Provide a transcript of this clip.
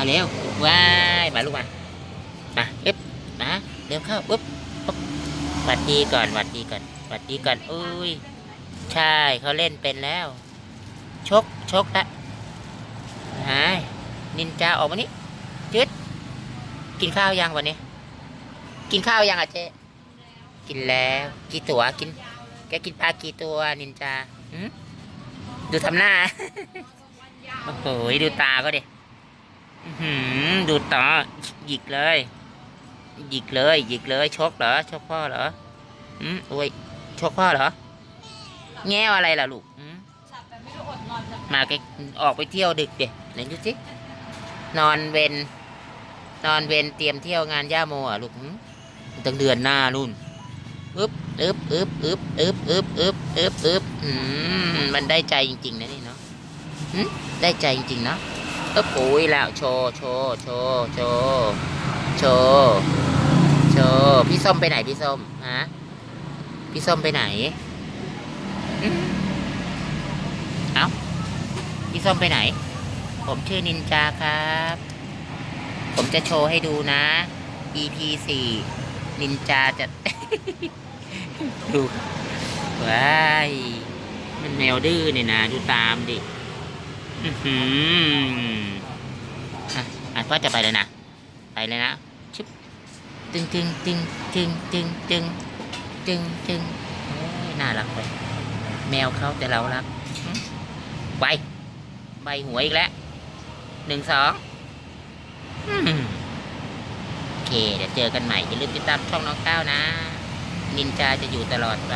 มาเร็วว้ายมาลูกมามาเอ๊บมาเร็วเข้าปุ๊บปุ๊บหวัดดีก่อนหวัดดีก่อนหวัดดีก่อนอุ้ยใช่เขาเล่นเป็นแล้ว ชกชกละหายนินจาออกมานี่จืดกินข้าวยังวันนี้ กินข้าวยังอะเจ๊กินแล้ว กี่ตัวกิน แกกินปลากี่ตัวนินจาหืดูทำหน้าโอ้โหดูตาก็ดิอื้อหือ ดูตาหยิกเลย หยิกเลย หยิกเลยชกเหรอชกพ่อเหรออืมโอ้ยชกพ่อเหรอ แง่อะไรล่ะลูกอืมมาแกออกไปเที่ยวดึกเดี๋ยไหนดูสินอนเวนนอนเวนเตรียมเที่ยวงานย่าโมอะลูกตั้งเดือนหน้านู่นอึบอึบอึบอึบอึบอึบอึบอึบอึบมันได้ใจจริง ๆ นะนี่เนาะได้ใจจริงๆเนาะ ก็ปุ๋ยแล้วโชว์โชว์โชว์โชว์โชว์โชว์พี่ส้มไปไหนพี่ส้มฮะพี่ส้มไปไหนเอ้าพี่ส้มไปไหน ผมชื่อนินจาครับ ผมจะโชว์ให้ดูนะ EP สี่นินจาจะ ดูว้ายมันแมวดื้อเนี่ยนะ ดูตามดิ อื้อหืออะอะก็จะไปเลยนะ ไปเลยนะชุบตึงตึงตึงตึงตึงตึงตึงตึงโอ้ยน่ารักไปแมวเขาแต่เรารักไปใบหัวอีกแล้วหนึ่งสองอืมโอเค เดี๋ยวเจอกันใหม่อย่าลืมติดตามช่องน้องก้าวนะ นินจาจะอยู่ตลอดไป